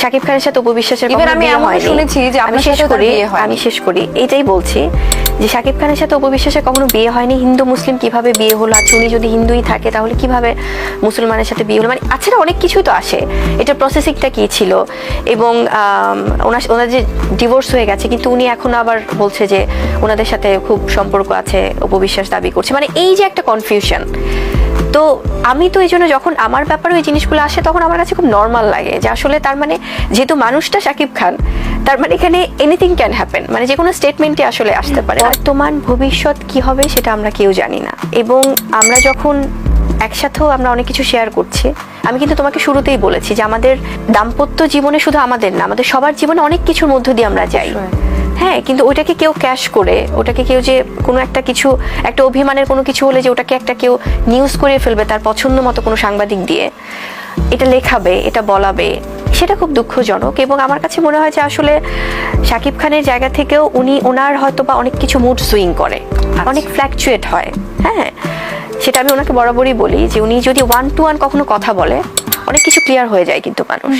শাকিব খানের সাথে উপবিশ্বাসের কখনো আমি হয়নি। শুনেছি যে আমি শেষ করি আমি শেষ করি। এইটাই বলছি যে শাকিব খানের সাথে উপবিশ্বাসের কখনো বিয়ে হয়নি। হিন্দু মুসলিম কীভাবে বিয়ে হলো? আচ্ছা উনি যদি হিন্দুই থাকে তাহলে কীভাবে মুসলমানের সাথে বিয়ে হলো? মানে আচ্ছা না, অনেক কিছুই তো আসে। এটা প্রসেসিংটা কি ছিল? এবং ওনার ওনার যে ডিভোর্স হয়ে গেছে কিন্তু উনি এখন আবার বলছে যে ওনাদের সাথে খুব সম্পর্ক আছে উপবিশ্বাস দাবি করছে। মানে এই যে একটা কনফিউশন তো আমি তো এই জন্য যখন আমার ব্যাপারে ওই জিনিসগুলো আসে তখন আমার কাছে খুব নর্মাল লাগে যে আসলে তার মানে যেহেতু মানুষটা শাকিব খান তার মানে এখানে এনিথিং ক্যান হ্যাপেন মানে যে কোনো স্টেটমেন্টই আসলে আসতে পারে। বর্তমান ভবিষ্যৎ কি হবে সেটা আমরা কেউ জানি না। এবং আমরা যখন একসাথেও আমরা অনেক কিছু শেয়ার করছি আমি কিন্তু তোমাকে শুরুতেই বলেছি যে আমাদের দাম্পত্য জীবনে শুধু আমাদের না আমাদের সবার জীবনে অনেক কিছুর মধ্য দিয়ে আমরা যাই। হ্যাঁ কিন্তু ওটাকে কেউ ক্যাশ করে ওটাকে কেউ যে কোনো একটা কিছু একটা অভিমানের কোনো কিছু হলে যে ওটাকে একটা কেউ নিউজ করে ফেলবে তার পছন্দ মতো কোনো সাংবাদিক দিয়ে এটা লেখাবে এটা বলাবে সেটা খুব দুঃখজনক। এবং আমার কাছে মনে হয় যে আসলে শাকিব খানের জায়গা থেকেও উনি ওনার হয়তো বা অনেক কিছু মুড সুইং করে অনেক ফ্ল্যাকচুয়েট হয় হ্যাঁ? সেটা আমি ওনাকে বরাবরই বলি যে উনি যদি ওয়ান টু ওয়ান কখনো কথা বলে অনেক কিছু ক্লিয়ার হয়ে যায় কিন্তু মানুষ।